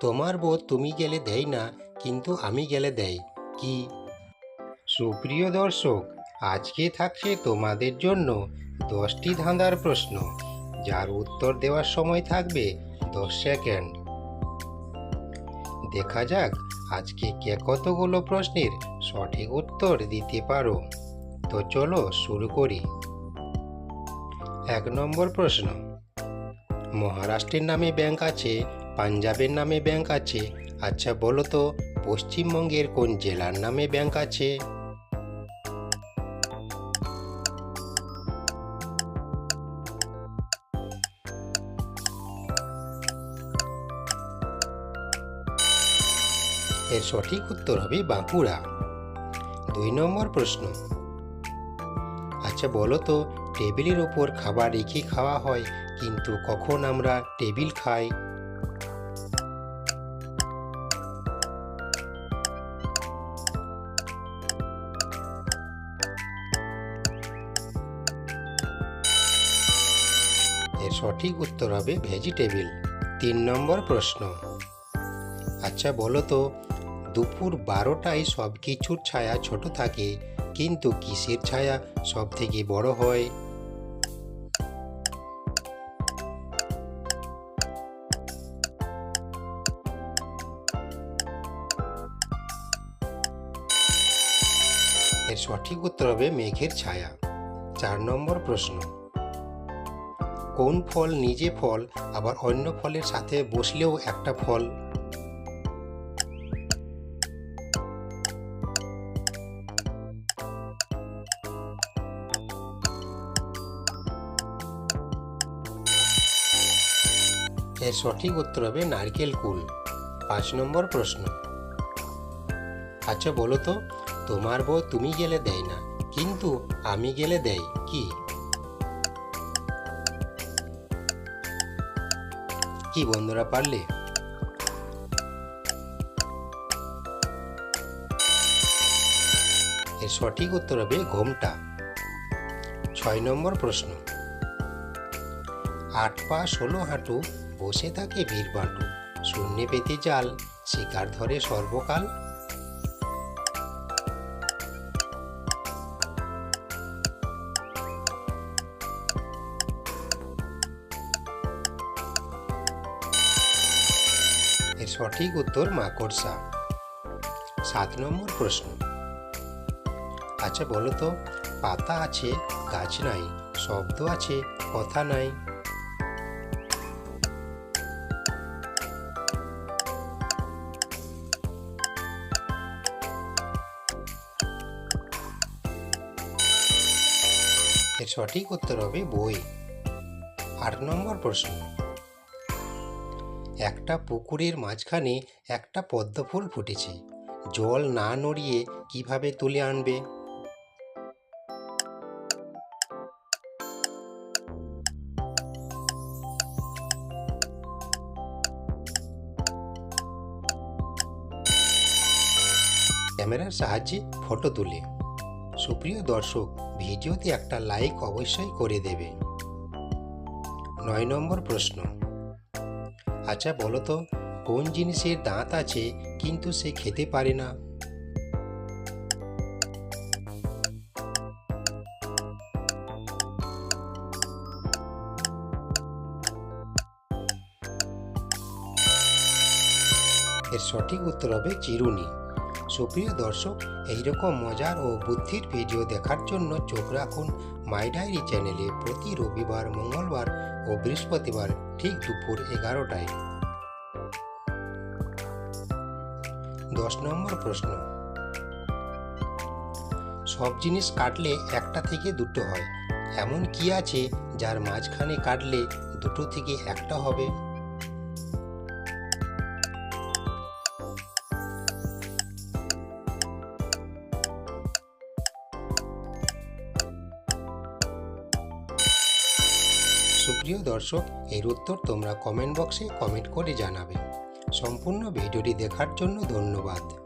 তোমার বোধ তুমি গেলে দেয় না, কিন্তু আমি গেলে দেয়। কি? সুপ্রিয় দর্শক, আজকে থাকছে তোমাদের জন্য দশটি ধাঁধার প্রশ্ন। যার উত্তর দেওয়ার সময় থাকবে দশ সেকেন্ড। দেখা যাক আজকে কে কতগুলো প্রশ্নের সঠিক উত্তর দিতে পারো। তো চলো শুরু করি। এক নম্বর প্রশ্ন। মহারাষ্ট্রের নামে ব্যাংক আছে পাঞ্জাবের নামে ব্যাংক আছে। আচ্ছা বলো তো, পশ্চিমবঙ্গের কোন জেলার নামে ব্যাংক আছে? এর সঠিক উত্তর হবে বাঁকুড়া। দুই নম্বর প্রশ্ন। আচ্ছা বলো তো, টেবিলের ওপর খাবার রেখে খাওয়া হয়, কিন্তু কখন আমরা টেবিল খাই? এর সঠিক উত্তর হবে ভেজিটেবিল। তিন নম্বর প্রশ্ন। আচ্ছা বলো তো, দুপুর বারোটায় সব কিছুর ছায়া ছোট থাকে, কিন্তু কিসের ছায়া সব থেকে বড় হয়? এর সঠিক উত্তর হবে মেঘের ছায়া। চার নম্বর প্রশ্ন। কোন ফল নিজে ফল, আবার অন্য ফলের সাথে বসলেও একটা ফল। এর সঠিক উত্তর হবে নারকেল কুল। পাঁচ নম্বর প্রশ্ন। আচ্ছা বলো তো, তোমার বউ তুমি গেলে দেয় না, কিন্তু আমি গেলে দেয় কি? কি বন্ধুরা পারলে? এর সঠিক উত্তর হবে ঘোমটা। ছয় নম্বর প্রশ্ন। আট পা ষোলো হাঁটু, বসে থাকে বীর বাটু শূন্যে পেতে জাল, শিকার ধরে সর্বকাল। এর সঠিক উত্তর মাকড়সা সাত নম্বর প্রশ্ন। আচ্ছা বলো তো, পাতা আছে, গাছ নাই, শব্দ আছে, কথা নাই। এর সঠিক উত্তর হবে বই। আট নম্বর প্রশ্ন। একটা পুকুরের মাঝখানে একটা পদ্ম ফুল ফুটেছে। জল না নড়িয়ে কীভাবে তুলে আনবে? ক্যামেরার সাহায্যে ফটো তুলে। সুপ্রিয় দর্শক, ভিডিওতে একটা লাইক অবশ্যই করে দেবে। নয় নম্বর প্রশ্ন। আচ্ছা বলো তো, কোন জিনিসের দাঁত আছে কিন্তু সে খেতে পারে না? এর সঠিক উত্তর হবে চিরুনি। সুপ্রিয় দর্শক, এইরকম মজার ও বুদ্ধির ভিডিও দেখার জন্য চোখ রাখুন মাই ডায়েরি চ্যানেলে প্রতি রবিবার, মঙ্গলবার ও বৃহস্পতিবার ঠিক দুপুর এগারোটায়। দশ নম্বর প্রশ্ন। সব জিনিস কাটলে একটা থেকে দুটো হয়। এমন কি আছে যার মাঝখানে কাটলে দুটো থেকে একটা হবে? সুপ্রিয় দর্শক, এর উত্তর তোমরা কমেন্ট বক্সে কমেন্ট করে জানাবে। সম্পূর্ণ ভিডিওটি দেখার জন্য ধন্যবাদ।